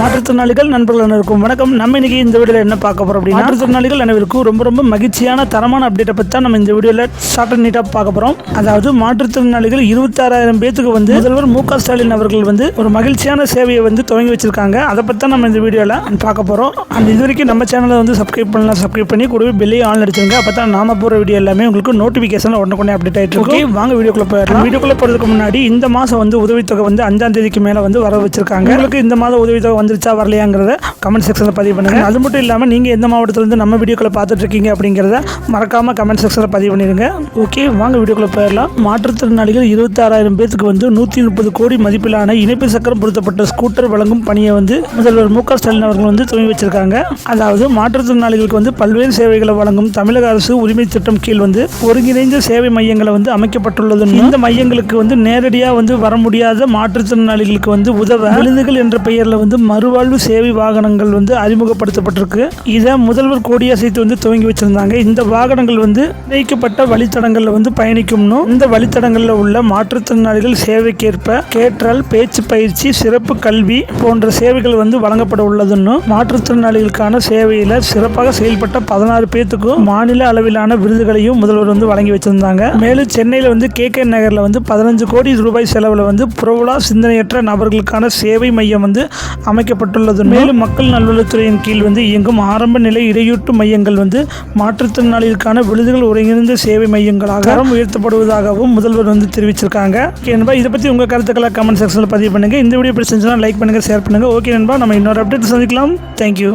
மாற்றுத்திறனாளிகள் நண்பர்கள் அனைவருக்கும் வணக்கம். நம்ம இன்னைக்கு இந்த வீடியோவில் என்ன பார்க்க போறோம் அப்படின்னா மாற்றுத்திறனாளிகள் அனைவருக்கும் ரொம்ப ரொம்ப மகிழ்ச்சியான தரமான அப்டேட்டை பற்றி தான் நம்ம இந்த வீடியோவில் ஷார்ட் அண்ட் நீட்டாக பார்க்க போறோம். அதாவது மாற்றுத்திறனாளிகள் இருபத்தாறாயிரம் பேத்துக்கு வந்து முதல்வர் மு க ஸ்டாலின் அவர்கள் வந்து ஒரு மகிழ்ச்சியான சேவையை வந்து துவங்கி வச்சிருக்காங்க. அதை பற்றி தான் நம்ம இந்த வீடியோவில் பார்க்க போறோம். அந்த இது வரைக்கும் நம்ம சேனலை வந்து சப்ஸ்கிரைப் பண்ணலாம். சப்ஸ்கிரைப் பண்ணி கூடவே பெல்லையும் ஆன் அடிச்சிருங்க. அப்போ தான் நாம போகிற வீடியோ எல்லாமே உங்களுக்கு நோட்டிஃபிகேஷன் உடனே அப்டேட் ஆகிட்டு ஓகே வாங்க வீடியோக்குள்ள போயிடலாம். வீடியோக்குள்ள போகிறதுக்கு முன்னாடி இந்த மாதம் வந்து உதவித்தொகை வந்து அஞ்சாம் தேதிக்கு மேலே வந்து வர வச்சிருக்காங்க. உங்களுக்கு இந்த மாதம் உதவித்தொகை வந்துருச்சா வரலையாங்கிறத கமெண்ட் செக்ஷனில் பதிவு பண்ணுங்க. அது மட்டும் இல்லாமல் நீங்கள் எந்த மாவட்டத்திலேருந்து நம்ம வீடியோக்களை பார்த்துட்ருக்கீங்க அப்படிங்கிறத மறக்காமல் கமெண்ட் செக்ஷனில் பதிவு பண்ணிடுங்க ஓகே வாங்க வீடியோக்களை போயிடலாம். மாற்றுத்திறனாளிகள் இருபத்தாறாயிரம் பேருக்கு வந்து நூற்றி முப்பது கோடி மதிப்பிலான இணைப்பு சக்கரம் பொருத்தப்பட்ட ஸ்கூட்டர் வழங்கும் பணியை வந்து முதல்வர் மு க ஸ்டாலின் அவர்கள் வந்து துவங்கி வச்சிருக்காங்க. அதாவது மாற்றுத்திறனாளிகளுக்கு வந்து பல்வேறு சேவைகளை வழங்கும் தமிழக அரசு உரிமை திட்டம் கீழ் வந்து ஒருங்கிணைந்த சேவை மையங்களை வந்து அமைக்கப்பட்டுள்ளது இந்த மையங்களுக்கு வந்து நேரடியாக வந்து வர முடியாத மாற்றுத்திறனாளிகளுக்கு வந்து உதவ விழுதுகள் என்ற பெயரில் வந்து மறுவாழ்வு சேவை வாகனங்கள் வந்து அறிமுகப்படுத்தப்பட்டிருக்கு. இதை முதல்வர் கோடியாசைத்து வந்து துவங்கி வச்சிருந்தாங்க. இந்த வாகனங்கள் வந்து நிர்ணயிக்கப்பட்ட வழித்தடங்களில் வந்து பயணிக்கும்னு. இந்த வழித்தடங்களில் உள்ள மாற்றுத்திறனாளிகள் சேவைக்கேற்ப கேற்றல் பேச்சு பயிற்சி சிறப்பு கல்வி போன்ற சேவைகள் வந்து வழங்கப்பட உள்ளதுன்னு மாற்றுத்திறனாளிகளுக்கான சேவையில் சிறப்பாக செயல்பட்ட பதினாறு பேத்துக்கும் மாநில அளவிலான விருதுகளையும் முதல்வர் வந்து வழங்கி வச்சிருந்தாங்க. மேலும் சென்னையில் வந்து கே கே நகரில் வந்து பதினஞ்சு கோடி ரூபாய் செலவில் வந்து புறவுலா சிந்தனையற்ற நபர்களுக்கான சேவை மையம் வந்து அமைக்கப்பட்டுள்ளது. மேலும் மக்கள் நல்வழித்துறையின் கீழ் வந்து இயங்கும் ஆரம்ப நிலை இடையூட்டு மையங்கள் வந்து மாற்றுத்திறனாளிகளுக்கான விழுதுகள் ஒருங்கிணைந்த சேவை மையங்களாக தரம் உயர்த்தப்படுவதாகவும் முதல்வர் வந்து தெரிவிச்சிருக்காங்க. ஓகே நண்பா இதை பற்றி உங்கள் கருத்துக்களை கமெண்ட் செக்ஷனில் பதிவு பண்ணுங்கள் இந்த வீடியோ பிடிச்சிருந்துச்சுன்னா லைக் பண்ணுங்கள் ஷேர் பண்ணுங்கள் ஓகே நண்பா நம்ம இன்னொரு அப்டேட் சந்திக்கலாம். தேங்க்யூ